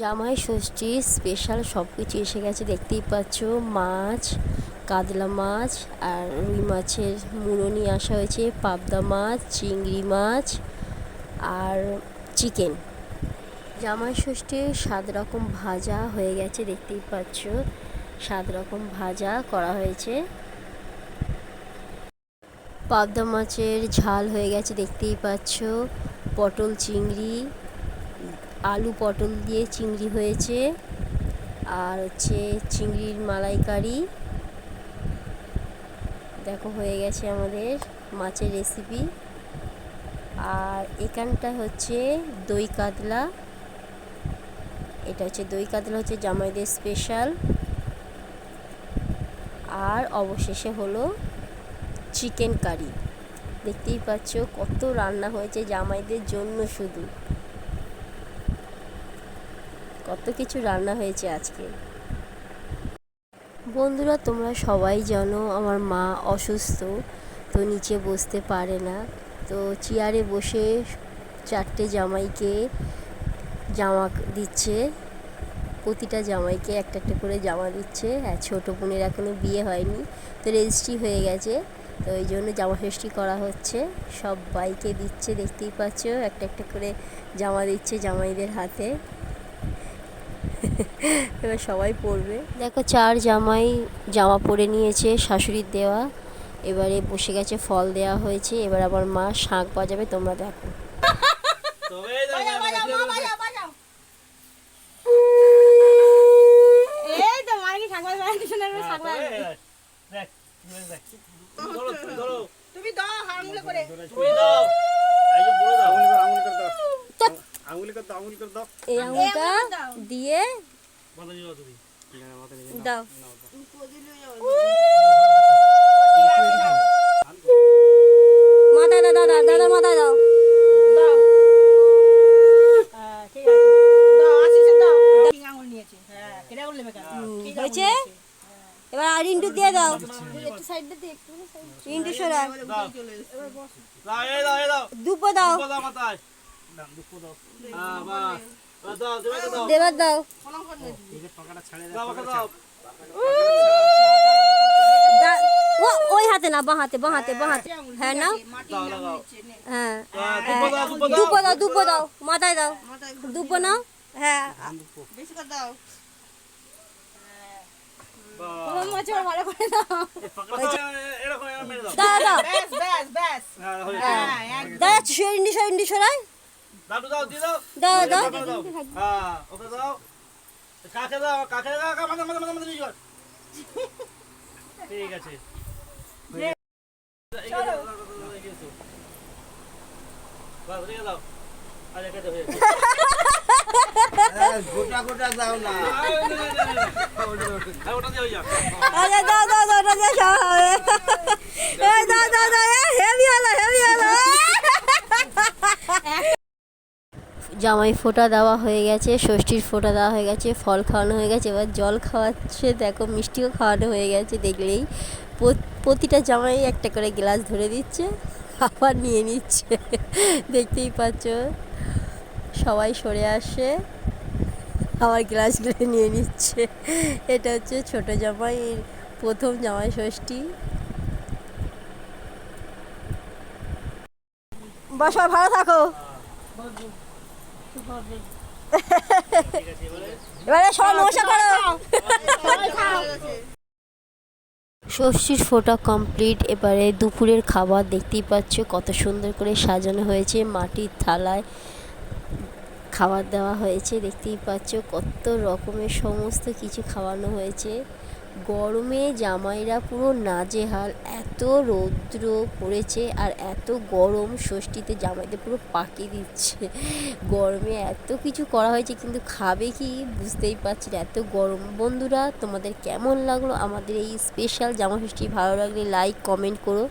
জামাই, ষষ্ঠী স্পেশাল সব কিছু এসে গেছে, দেখতেই পাচ্ছ। মাছ, কাতলা মাছ আর রুই মাছের মুড়ো নিয়ে আসা হয়েছে, পাবদা মাছ, চিংড়ি মাছ আর চিকেন। জামাই, ষষ্ঠী, সাত রকম ভাজা হয়ে গেছে, দেখতেই পাচ্ছ। সাত রকম ভাজা করা হয়েছে। পাবদা মাছের ঝাল হয়ে গেছে, দেখতেই পাচ্ছ। পটল, চিংড়ি আলু পটল দিয়ে চিংড়ি হয়েছে। আর হচ্ছে চিংড়ির মালাইকারি। দেখো হয়ে গেছে আমাদের মাছের রেসিপি আর এখানটা হচ্ছে দই কাতলা। এটা হচ্ছে দই কাতলা হচ্ছে জামাইদের স্পেশাল আর অবশেষে হলো চিকেন কারি দেখতেই পাচ্ছ কত রান্না হয়েছে জামাইদের জন্য শুধু। কত কিছু রান্না হয়েছে আজকে। বন্ধুরা, তোমরা সবাই জানো আমার মা অসুস্থ, তো নিচে বসতে পারে না। তো চেয়ারে বসে চারটে জামাইকে জামা দিচ্ছে, প্রতিটা জামাইকে একটা একটা করে জামা দিচ্ছে। হ্যাঁ ছোটো বোনের এখনও বিয়ে হয়নি, তো রেজিস্ট্রি হয়ে গেছে, তো ওই জন্য জামা ষষ্ঠী করা হচ্ছে। সব বাইকে দিচ্ছে, দেখতেই পাচ্ছ, একটা একটা করে জামা দিচ্ছে জামাইদের হাতে। এবার সবাই পরবে দেখো চার জামাই জামা পরে নিয়েছে শাশুড়ির দেওয়া। এবারে বসে গেছে ফল দেওয়া হয়েছে। এবার আবার মা শাঁখ বাজাবে তোমরা দেখো। তুমি দাও হাড়গুলো করে। তুমি দাও। এই যে বড় দাও। আঙুল করে আঙুল করে দাও আঙুল করে দাও এই আঙুলটা দিয়ে। দাও। মাথায় দাও দাদা দাদা মাথায় দাও। দাও। হ্যাঁ হ্যাঁ হয়েছে? এবার আর ইন্টু দিয়ে দাও। একটু সাইডে দিয়ে একটু ইন্টু সরা। দুপো দাও। দেবার দাও ও ওই হাতে না বাঁ হাতে বাঁ হাতে বাঁ হাতে হ্যাঁ নে। হ্যাঁ, দুপো দাও, দুপো দাও। মাথায় দাও দুপো নাও হ্যাঁ বেশি করে দাও দাও ইন্ডি সরাই দাদু দাও, দিয়ে দাও। দাও দাও পাকড়া দাও। হ্যাঁ, ওকে দাও। কাকে দাও, কাকে দাও, কাকে মাথা, মাথা, মাথা, নিয়ে। ঠিক আছে হয়ে গেছে। গোটা গোটা দাও না। হ্যাঁ, ওটা দিয়ে হয়ে যাক। আরে দাও দাও দাও ওটা দিয়ে সব হবে এই দাও দাও দাও হেভি হলো হেভি হলো জামাই ফোঁটা দেওয়া হয়ে গেছে, ষষ্ঠীর ফোঁটা দেওয়া হয়ে গেছে, ফল খাওয়ানো হয়ে গেছে, এবার জল খাওয়াচ্ছে, দেখো মিষ্টিও খাওয়ানো হয়ে গেছে, দেখলেই প্রতিটা জামাই একটা করে গ্লাস ধরে দিচ্ছে, আবার নিয়ে নিচ্ছে, দেখতেই পাচ্ছ, সবাই সরে আসে, আবার গ্লাসগুলো নিয়ে নিচ্ছে, এটা হচ্ছে ছোট জামাই প্রথম জামাই ষষ্ঠী। বসো ভালো থাকো। এবারে নমস্কার করো ষষ্ঠীর ফোটা কমপ্লিট এবারে দুপুরের খাবার দেখতেই পাচ্ছ কত সুন্দর করে সাজানো হয়েছে মাটির থালায় খাবার দেওয়া হয়েছে দেখতেই পাচ্ছ কত রকমের সমস্ত কিছু খাওয়ানো হয়েছে। গরমে জামাইরা পুরো নাজেহাল, এত রৌদ্র পড়েছে আর এত গরম ষষ্ঠীতে জামাইদের পুরো পাকিয়ে দিচ্ছে। গরমে এত কিছু করা হয়েছে কিন্তু খাবে কি বুঝতেই পারছি না। এত গরম। বন্ধুরা, তোমাদের কেমন লাগল? আমাদের এই স্পেশাল জামা ষষ্ঠী ভালো লাগলে লাইক কমেন্ট করো।